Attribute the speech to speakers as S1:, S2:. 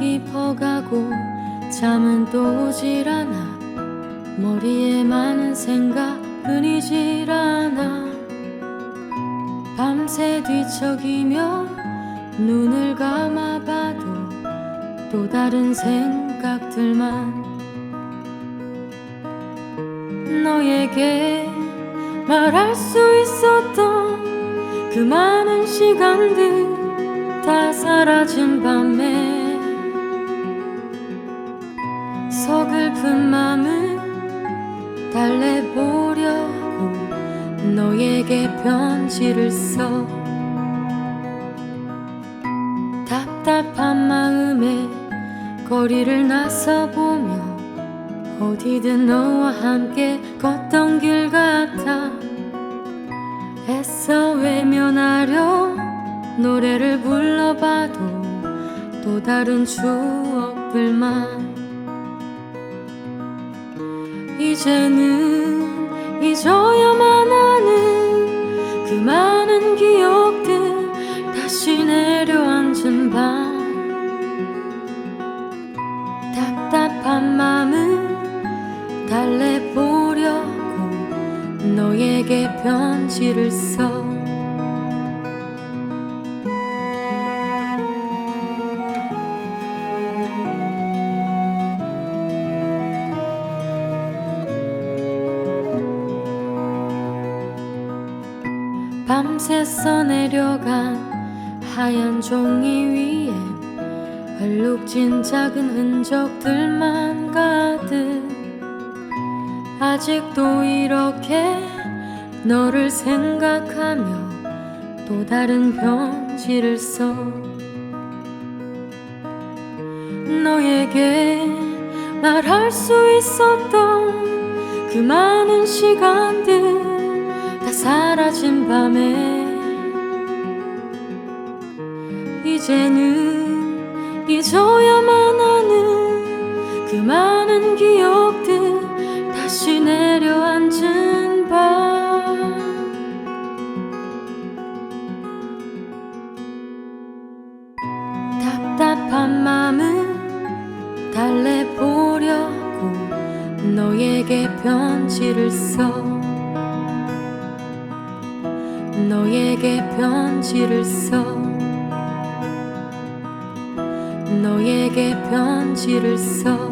S1: 깊어가고 잠은 또 오질 않아. 머리에 많은 생각 끊이질 않아. 밤새 뒤척이며 눈을 감아봐도 또 다른 생각들만. 너에게 말할 수 있었던 그 많은 시간들 다 사라진 밤에 서글픈 맘을 달래보려고 너에게 편지를 써. 답답한 마음에 거리를 나서보며 어디든 너와 함께 걷던 길 같아. 애써 외면하려 노래를 불러봐도 또 다른 추억들만 이제는 잊어야만 하는 그 많은 기억들 다시 내려앉은 밤. 답답한 마음을 달래보려고 너에게 편지를 써 밤새 써내려간 하얀 종이 위에 얼룩진 작은 흔적들만 가득. 아직도 이렇게 너를 생각하며 또 다른 편지를 써. 너에게 말할 수 있었던 그 많은 시간들 다 사라진 밤에 이제는 잊어야만 하는 그 많은 기억들 다시 내려앉은 밤. 답답한 맘을 달래보려고 너에게 편지를 써 너에게 편지를 써. 너에게 편지를 써